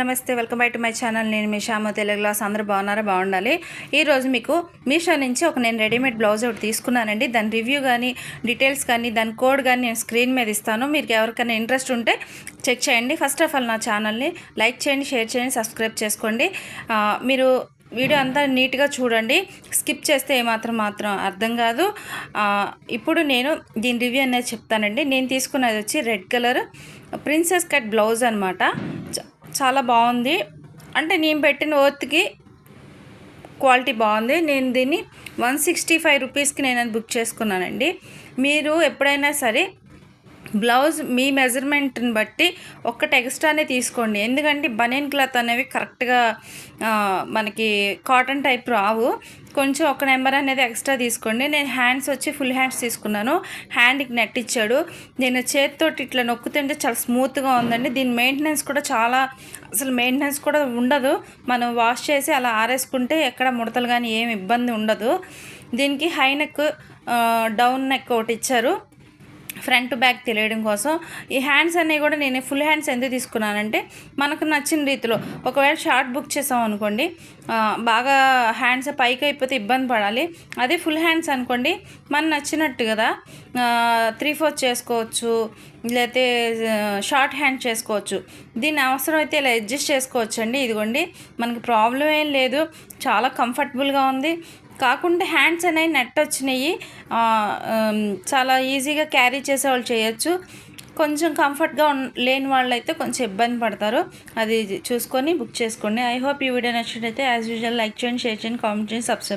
నమస్తే welcome back to my channel. నేను మీ శ్యామ తెలుగులో అందరూ బాగున్నారా? బాగుండాలి. ఈరోజు మీకు మీషో నుంచి ఒక నేను రెడీమేడ్ బ్లౌజ్ ఒకటి తీసుకున్నానండి. దాని రివ్యూ కానీ డీటెయిల్స్ కానీ దాని కోడ్ కానీ నేను స్క్రీన్ మీద ఇస్తాను. మీకు ఎవరికైనా ఇంట్రెస్ట్ ఉంటే చెక్ చేయండి. ఫస్ట్ ఆఫ్ ఆల్ నా ఛానల్ని లైక్ చేయండి షేర్ చేయండి సబ్స్క్రైబ్ చేసుకోండి. మీరు వీడియో అంతా నీట్గా చూడండి. స్కిప్ చేస్తే ఏమాత్రం మాత్రం అర్థం కాదు. ఇప్పుడు నేను దీని రివ్యూ అనేది చెప్తానండి. నేను తీసుకున్నది వచ్చి red colour princess cut blouse అనమాట చాలా బాగుంది. అంటే నేను పెట్టిన ఓత్కి క్వాలిటీ బాగుంది. నేను దీన్ని వన్ సిక్స్టీ ఫైవ్ రూపీస్కి నేను అది బుక్ చేసుకున్నానండి. మీరు ఎప్పుడైనా సరే బ్లౌజ్ మీ మెజర్మెంట్ని బట్టి ఒక్కటి ఎక్స్ట్రానే తీసుకోండి. ఎందుకంటే బనీన్ క్లాత్ అనేవి కరెక్ట్గా మనకి కాటన్ టైప్ రావు. కొంచెం ఒక నెంబర్ అనేది ఎక్స్ట్రా తీసుకోండి. నేను హ్యాండ్స్ వచ్చి ఫుల్ హ్యాండ్స్ తీసుకున్నాను. హ్యాండ్కి నెట్ ఇచ్చాడు. నేను చేతితోటి ఇట్లా నొక్కుతుంటే చాలా స్మూత్గా ఉందండి. దీని మెయింటెనెన్స్ కూడా చాలా అసలు మెయింటెనెన్స్ కూడా ఉండదు. మనం వాష్ చేసి అలా ఆరేసుకుంటే ఎక్కడ ముడతలు కానీ ఏం ఇబ్బంది ఉండదు. దీనికి హై నెక్ డౌన్ నెక్ ఒకటి ఇచ్చారు. ఫ్రంట్ బ్యాక్ తెలియడం కోసం ఈ హ్యాండ్స్ అనేవి కూడా నేను ఫుల్ హ్యాండ్స్ ఎందుకు తీసుకున్నానంటే మనకు నచ్చిన రీతిలో. ఒకవేళ షార్ట్ బుక్ చేసాం అనుకోండి బాగా హ్యాండ్స్ పైకి అయిపోతే ఇబ్బంది పడాలి. అదే ఫుల్ హ్యాండ్స్ అనుకోండి మన నచ్చినట్టు కదా త్రీ ఫోర్త్ చేసుకోవచ్చు లేకపోతే షార్ట్ హ్యాండ్ చేసుకోవచ్చు. దీన్ని అవసరం అయితే ఇలా అడ్జస్ట్ చేసుకోవచ్చు అండి ఇదిగోండి మనకి ప్రాబ్లం ఏం లేదు. చాలా కంఫర్టబుల్గా ఉంది. కాకుండా హ్యాండ్స్ అనేవి నెట్ వచ్చినాయి. చాలా ఈజీగా క్యారీ చేసే వాళ్ళు చేయొచ్చు. కొంచెం కంఫర్ట్గా లేని వాళ్ళు అయితే కొంచెం ఇబ్బంది పడతారు. అది చూసుకొని బుక్ చేసుకోండి. ఐ హోప్ ఈ వీడియో నచ్చినట్టయితే యాజ్ యూజువల్ లైక్ చేయండి షేర్ చేయండి కామెంట్ చేయండి సబ్స్క్రైబ్